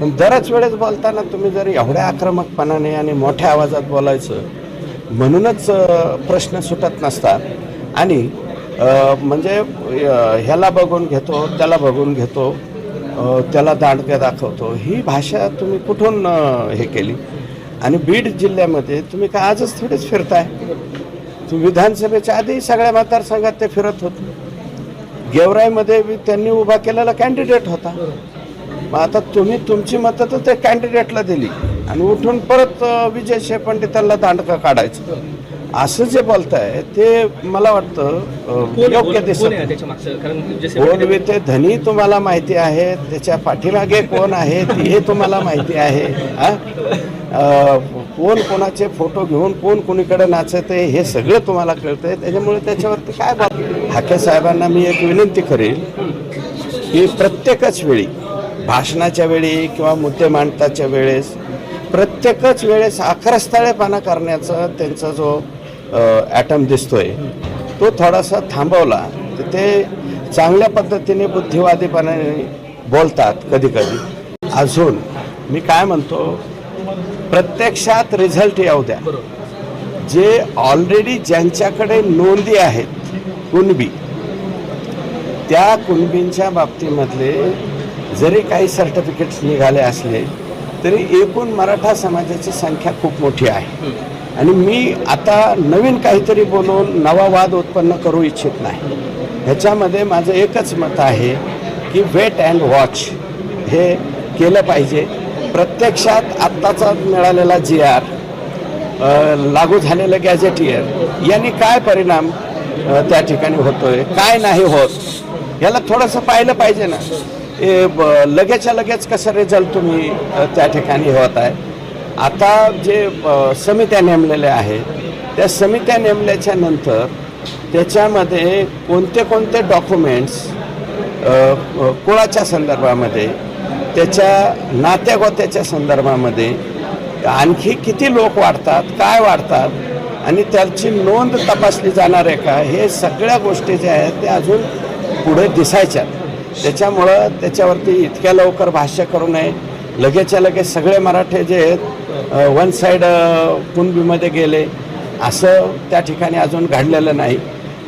पण दरच वेळेस बोलताना तुम्ही जर एवढ्या आक्रमकपणाने आणि मोठ्या आवाजात बोलायचं म्हणूनच प्रश्न सुटत नसतात. आणि म्हणजे ह्याला बघून घेतो त्याला बघून घेतो त्याला दांडक्या दाखवतो ही भाषा तुम्ही कुठून हे केली? आणि बीड जिल्ह्यामध्ये तुम्ही का आजच थोडेच फिरताय? तुम्ही विधानसभेच्या आधी सगळ्या मतदारसंघात ते फिरत होते. गेवराईमध्ये बी त्यांनी उभा केलेला कॅन्डिडेट होता. मग आता तुम्ही तुमची मतं तर त्या कॅन्डिडेटला दिली. आणि उठून परत विजय शेपंडे त्यांना दांडका काढायचं. असं जे बोलताय ते मला वाटतं योग्य दिसत कोण आहे नाही. त्याच्या मागचं? कारण जसे कोण ते धनी तुम्हाला माहिती आहे त्याच्या पाठीमागे कोण आहे हे तुम्हाला माहिती आहे कोण कोणाचे फोटो घेऊन कोण कोणीकडे नाचत आहे हे सगळं तुम्हाला कळतंय. त्याच्यामुळे त्याच्यावरती काय बाब हाके साहेबांना मी एक विनंती करेल की प्रत्येकच वेळी भाषणाच्या वेळी किंवा मुद्दे मांडताच्या वेळेस प्रत्येकच वेळेस आक्रस्थळेपणा करण्याचा त्यांचा जो ॲटम दिसतोय तो थोडासा थांबवला. तर ते चांगल्या पद्धतीने बुद्धिवादीपणाने बोलतात कधी कधी अजून मी काय म्हणतो प्रत्यक्षात रिझल्ट येऊ द्या. जे ऑलरेडी ज्यांच्याकडे नोंदी आहेत कुणबी त्या कुणबींच्या बाबतीमधले जरी काही सर्टिफिकेट्स निघाले असले तरी एकूण मराठा समाजाची संख्या खूप मोठी आहे. आणि मी आता नवीन काहीतरी बोलून नवा वाद उत्पन्न करू इच्छित नाही. ह्याच्यामध्ये माझं एकच मत आहे की वेट अँड वॉच हे केलं पाहिजे. प्रत्यक्षात आत्ताचा मिळालेला जी आर लागू झालेलं गॅझेटियर यांनी काय परिणाम त्या ठिकाणी होतोय काय नाही होत याला थोडंसं पाहिलं पाहिजे ना. लगेचच्या लगेच कसं रिझल्ट तुम्ही त्या ठिकाणी होत आहे? आता जे समित्या नेमलेल्या आहेत त्या समित्या नेमल्याच्या नंतर त्याच्यामध्ये कोणते कोणते डॉक्युमेंट्स कुळाच्या संदर्भामध्ये त्याच्या नात्यागोत्याच्या संदर्भामध्ये आणखी किती लोक वाढतात काय वाढतात आणि त्याची नोंद तपासली जाणार आहे का? हे सगळ्या गोष्टी ज्या आहेत त्या अजून पुढे दिसायच्या त्याच्यामुळं त्याच्यावरती इतक्या लवकर भाष्य करू नये. लगेचच्या लगेच सगळे मराठे जे आहेत वन साईड कुणबीमध्ये गेले. असं त्या ठिकाणी अजून घडलेलं नाही.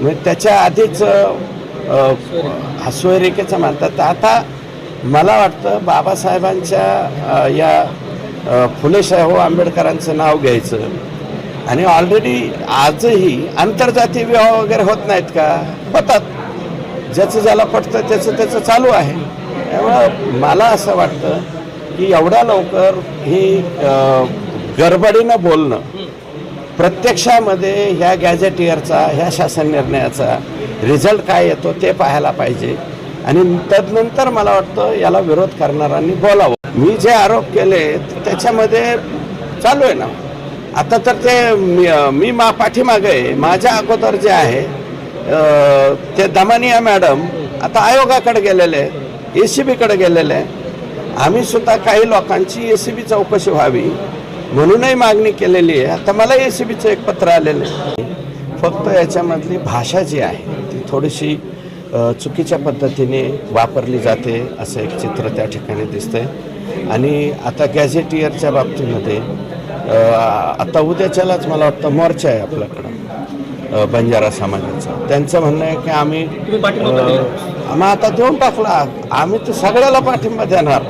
म्हणजे त्याच्या आधीच अ, मानतात म्हणतात तर आता मला वाटतं बाबासाहेबांच्या या फुले शाहू आंबेडकरांचं नाव घ्यायचं. आणि ऑलरेडी आजही आंतरजातीय विवाह वगैरे होत नाहीत का? होतात. ज्याचं ज्याला पटतं त्याचं त्याचं चालू आहे. त्यामुळं मला असं वाटतं की एवढ्या लवकर ही गडबडीनं बोलणं प्रत्यक्षामध्ये ह्या गॅझेटियरचा ह्या शासन निर्णयाचा रिझल्ट काय येतो ते पाहायला पाहिजे. आणि तदनंतर मला वाटतं याला विरोध करणाऱ्यांनी बोलावं. मी जे आरोप केले त्याच्यामध्ये चालू आहे ना. आता तर ते मी मी मा पाठीमागे आहे. माझ्या अगोदर जे आहे ते दमानिया मॅडम आता आयोगाकडे गेलेले ए सी बीकडे गेलेले आहे आम्ही सुद्धा काही लोकांची ए सी बी चौकशी व्हावी म्हणूनही मागणी केलेली आहे. आता मला ए सी बीचं एक पत्र आलेलं आहे. फक्त याच्यामधली भाषा जी आहे ती थोडीशी चुकीच्या पद्धतीने वापरली जाते असं एक चित्र त्या ठिकाणी दिसतंय. आणि आता गॅझेटियरच्या बाबतीमध्ये आता उद्याच्यालाच मला वाटतं मोर्चा आहे आपल्याकडं. बंजारा समाजाचा. त्यांचं म्हणणं आहे की आम्ही मग आता देऊन टाकला. आम्ही तर सगळ्याला पाठिंबा देणार.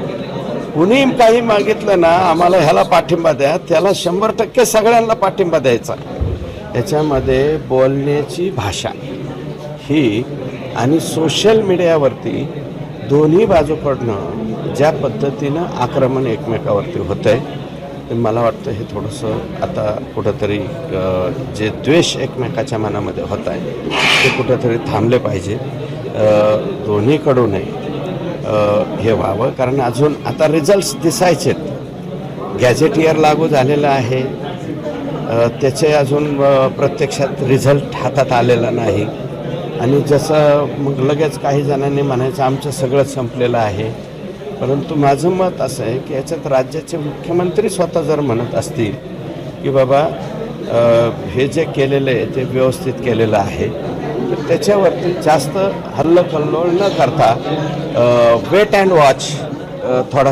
कुणी काही मागितलं ना आम्हाला ह्याला पाठिंबा द्या. त्याला शंभर टक्के सगळ्यांना पाठिंबा द्यायचा. याच्यामध्ये बोलण्याची भाषा ही आणि सोशल मीडियावरती दोन्ही बाजूकडनं ज्या पद्धतीनं आक्रमण एकमेकावरती होतं आहे मला वाटतं हे थोडंसं आता कुठंतरी जे द्वेष एकमेकाच्या मनामध्ये होत आहे ते कुठंतरी थांबले पाहिजे. दोन्हीकडूनही हे व्हावं. कारण अजून आता रिझल्ट्स दिसायचेत. गॅझेटियर लागू झालेलं आहे. त्याचे अजून प्रत्यक्षात रिझल्ट हातात आलेला नाही. आणि जसं मग लगेच काही जणांनी म्हणायचं आमचं सगळं संपलेलं आहे. परंतु माझं मत असं आहे की याच्यात राज्याचे मुख्यमंत्री स्वतः जर म्हणत असतील की बाबा हे जे केलेलं आहे ते व्यवस्थित केलेलं आहे तर त्याच्यावरती जास्त हल्लखल्लोळ न करता वेट अँड वॉच थोडा